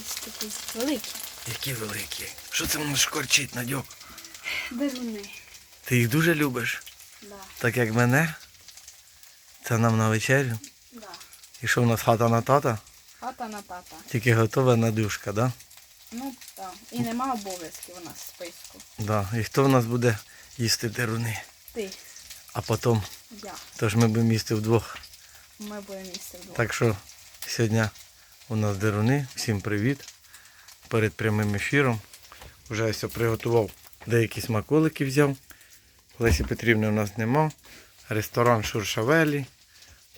ось такі великі. Які великі. Що це воно шкорчить, Надьок? Деруни. Ти їх дуже любиш? Да, Так як мене. Це нам на вечерю. да. І що в нас хата на тата? Хата на тата. Тільки готова надушка, да? Ну так. І нема обов'язків у нас в списку. Да. І хто в нас буде їсти деруни? Ти, А потім, я. тож ми будемо їсти вдвох. Ми будемо місце вдвох. Так що сьогодні у нас деруни. Всім привіт. Перед прямим ефіром. Вже ось приготував деякі смаколики взяв. Лесі Петрівни у нас нема. Ресторан Шуршавелі.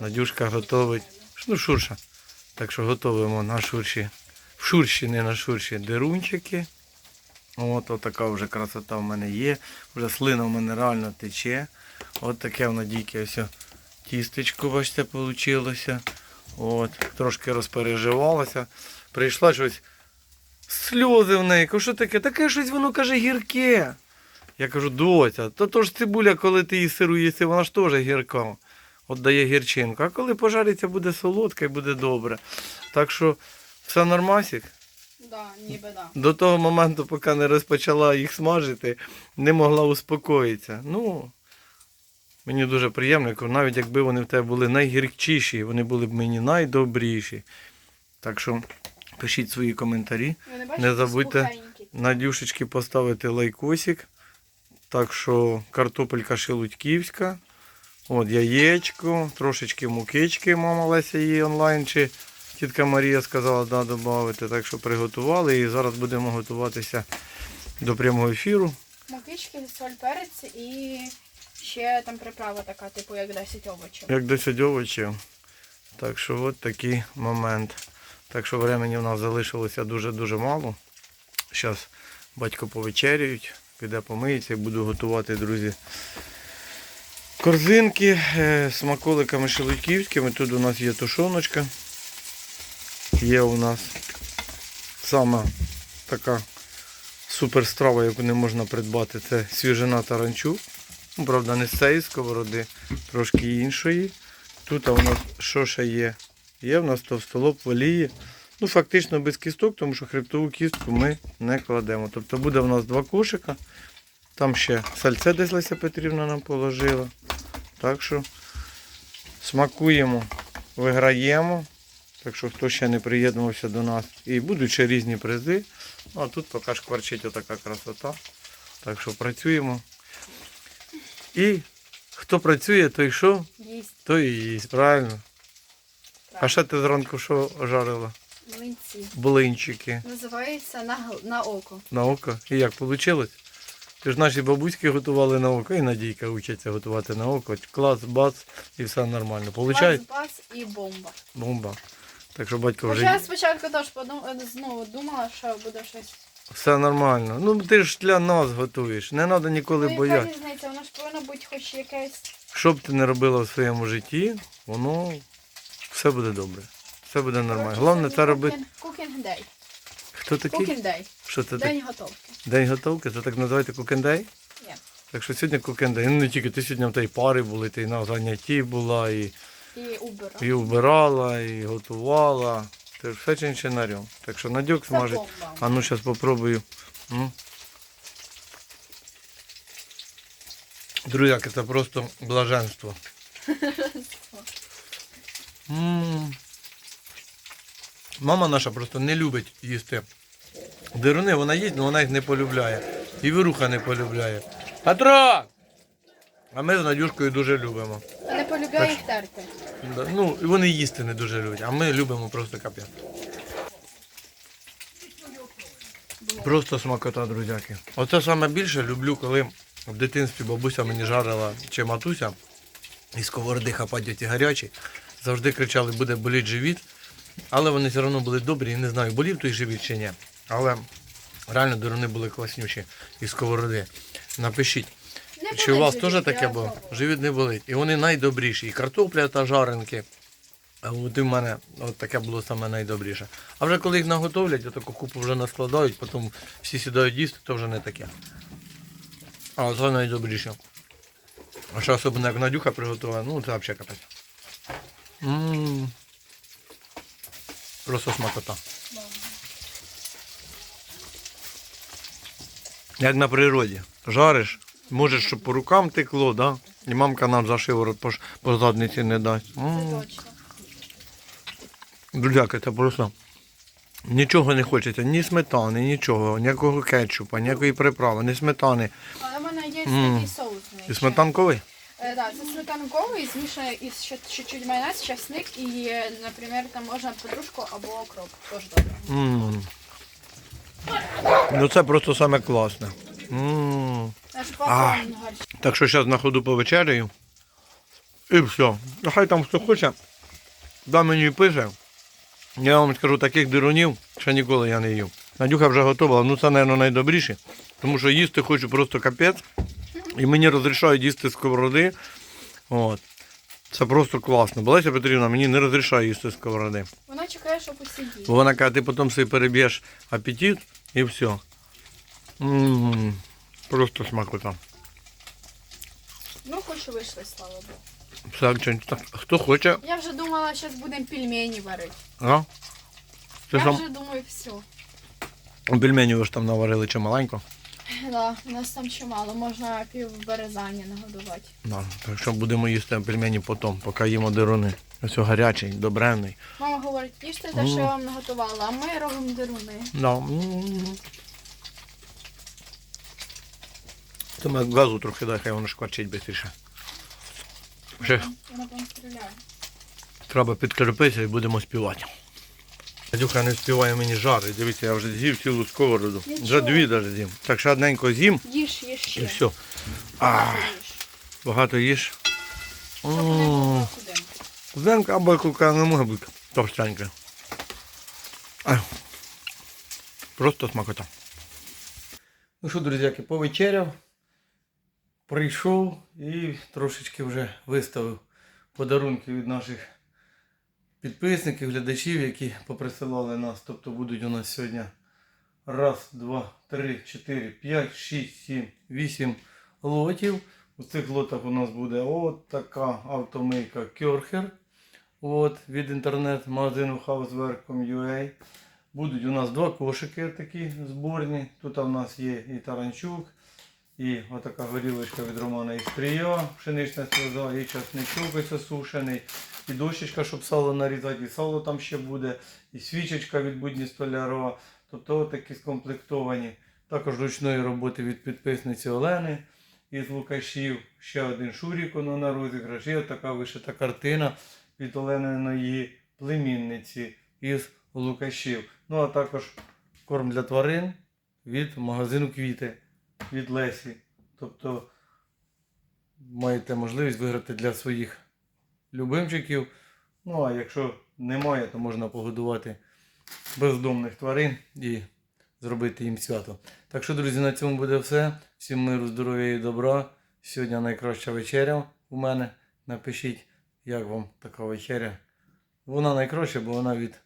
Надюшка готовить. Ну, Шурша. Так що готуємо на шурші. В шурші, не на шурші, дерунчики. От, от така вже красота в мене є. Вже слина в мене реально тече. От таке в Надійки ось тістечко, бачите, вийшло. От, трошки розпереживалася. Прийшла щось. Сльози в неї. Кажу, що таке? Таке щось воно каже гірке. Я кажу, доця, то то ж цибуля, коли ти її сиру їси, вона ж теж гірка. От дає гірчинку. А коли пожариться, буде солодка і буде добре. Так що все нормасик. Да, ніби да. До того моменту, поки не розпочала їх смажити, не могла успокоїтися. Ну, мені дуже приємно, навіть якби вони в тебе були найгірчіші, вони були б мені найдобріші. Так що пишіть свої коментарі. Не, Не забудьте? Надюшечки поставити лайкосик. Так що картопелька шелудьківська. От яєчко, трошечки мукички, мама Леся її онлайн чи тітка Марія сказала да, додати. Так що приготували і зараз будемо готуватися до прямого ефіру. Мукички, соль, перець і ще там приправа така, типу як 10 овочів. Як 10 овочів. Так що от такий момент. Так що времени в нас залишилося дуже-дуже мало. Зараз батько повечеряють, піде помиється і буду готувати, друзі. Корзинки е, з смаколиками шелудьківськими. Тут у нас є тушоночка. Є у нас сама така супер страва, яку не можна придбати. Це свіжина таранчу. Ну, правда, не з цієї сковороди, трошки іншої. Тут у нас що ще є? Є в нас товстолоб олії. Ну, фактично без кісток, тому що хребтову кістку ми не кладемо. Тобто буде в нас два кошика. Там ще сальце десь Леся Петрівна нам положила. Так що смакуємо, виграємо. Так що хто ще не приєднувався до нас. І будуть ще різні призи. Ну а тут поки шкварчить отака красота. Так що працюємо. І хто працює, той що, Їсть той і їсть, правильно. А ще ти зранку що жарила? млинці. Блинчики Називається на, гл- на око. на око. І як вийшло? Ти ж наші бабуськи готували на око, і Надійка учиться готувати на око. Клас, бац, і все нормально. Получається? Бас, бас і бомба. Бомба. Так що батько Хоча вже я спочатку теж подум... е, знову думала, що буде щось. Все нормально. Ну ти ж для нас готуєш. Не треба ніколи Ну, яка боятися. різниця, воно ж повинно бути хоч якесь. Що б ти не робила в своєму житті, воно все буде добре. Все буде нормально. Головне це робити. Кукінг дей. Хто такий? Кукінг дей. Що це таке? День готовки. День готовки? Це так називаєте кукендей? Є. Так що сьогодні кукендей. Ну не тільки ти сьогодні в тій пари були, ти на занятті була, і, І убера. і вбирала, і готувала. Ти все чинчинарем. Так що Надюк смажить. А ну зараз попробую. М. Друзяки, це просто блаженство. Мама наша просто не любить їсти. Деруни вона їсть, але вона їх не полюбляє. І вируха не полюбляє. Петро! А ми з Надюшкою дуже любимо. Не їх терти. Да, Ну, і вони їсти не дуже люблять, а ми любимо просто капець. Просто смакота, друзяки. Оце саме більше люблю, коли в дитинстві бабуся мені жарила чи матуся і сковороди хапать ті гарячі. Завжди кричали, буде боліти живіт. Але вони все одно були добрі і не знаю, болів той живіт чи ні. Але реально дорони були класнючі і сковороди. Напишіть. Чи у вас теж таке було? Живіт не болить. І вони найдобріші. І картопля та жаренки. А от і мене от таке було саме найдобріше. А вже коли їх наготовлять, я отаку купу вже наскладають, потім всі сідають їсти, то вже не таке. А це найдобріше. А ще особливо як Надюха приготувала, ну це взагалі капець. Ммм. Просто смакота. Як на природі. Жариш, може, щоб по рукам текло, да? І мамка нам за шиворот по, по задниці не дасть. М. Друзяки, це просто нічого не хочеться, ні сметани, нічого, ніякого кетчупа, ніякої приправи, ні сметани. Але в мене є Мм. такий соус. в неї І ще. сметанковий? Е, да, це сметанковий, змішане із ще чуть-чуть майонез, часник і, е, наприклад, там можна петрушку або окроп. Теж добре. М. Ну це просто саме класне. А. Так що зараз на ходу повечеряю. І все. Нехай там хто хоче, да мені пише. Я вам скажу, таких дирунів ще ніколи я не їв. Надюха вже готова, ну це, мабуть, найдобріше. Тому що їсти хочу просто капець. І мені розрішають їсти сковороди. От. Це просто класно. Болеся Петрівна мені не розрішає їсти сковороди. Вона чекає, щоб посидіти. Вона каже, ти потім собі переб'єш апетит і все. М, Просто смакота. Ну, хоч вийшли, слава Богу. Так, чи- так, Хто хоче, Я вже думала, зараз будемо пельмені варити. а? Ти Я сам вже думаю, все. пельмені ви ж там наварили чи маленько. Да, у нас там чимало, можна пів березання нагодувати. Да. Так що будемо їсти пельмені потім, поки їмо дируни. Ось гарячий, добренний. Мама говорить, їжте те, що я вам наготувала, а ми робимо деруни. Да. Ми газу трохи дай, хай воно шкварчить там стріляє. треба підкріпитися і будемо співати. Дюха не співає мені жари. Дивіться, я вже з'їв цілу сковороду. Нічого. Вже дві навіть з'їм. Так що одненько з'їм Їж, їж ще. і все. А, багато їж. Зенка або кука не може бути товстенька. Просто смакота. Ну що, друзяки, повечеряв, прийшов і трошечки вже виставив подарунки від наших підписників, глядачів, які поприсилали нас. Тобто будуть у нас сьогодні раз, два, три, чотири, п'ять, шість, сім, вісім лотів. У цих лотах у нас буде от така автомийка Кьорхер. От, від інтернет-магазину housework.com.ua. Будуть у нас два кошики такі зборні. Тут у нас є і таранчук, і отака горілочка від Романа Істрія, пшенична сльоза, і часничок ось сушений, і дощечка, щоб сало нарізати, і сало там ще буде, і свічечка від будні столяра. Тобто такі скомплектовані. Також ручної роботи від підписниці Олени із Лукашів. Ще один шурік воно на розіграш. І така вишита картина від Олениної племінниці із Лукашів. Ну а також корм для тварин від магазину Квіти від Лесі. Тобто маєте можливість виграти для своїх любимчиків. Ну а якщо немає, то можна погодувати бездомних тварин і зробити їм свято. Так що, друзі, на цьому буде все. Всім миру, здоров'я і добра. Сьогодні найкраща вечеря у мене. Напишіть, як вам така вечеря. Вона найкраща, бо вона від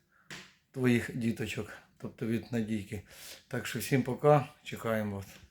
твоїх діточок, тобто від Надійки. Так що всім пока, чекаємо вас.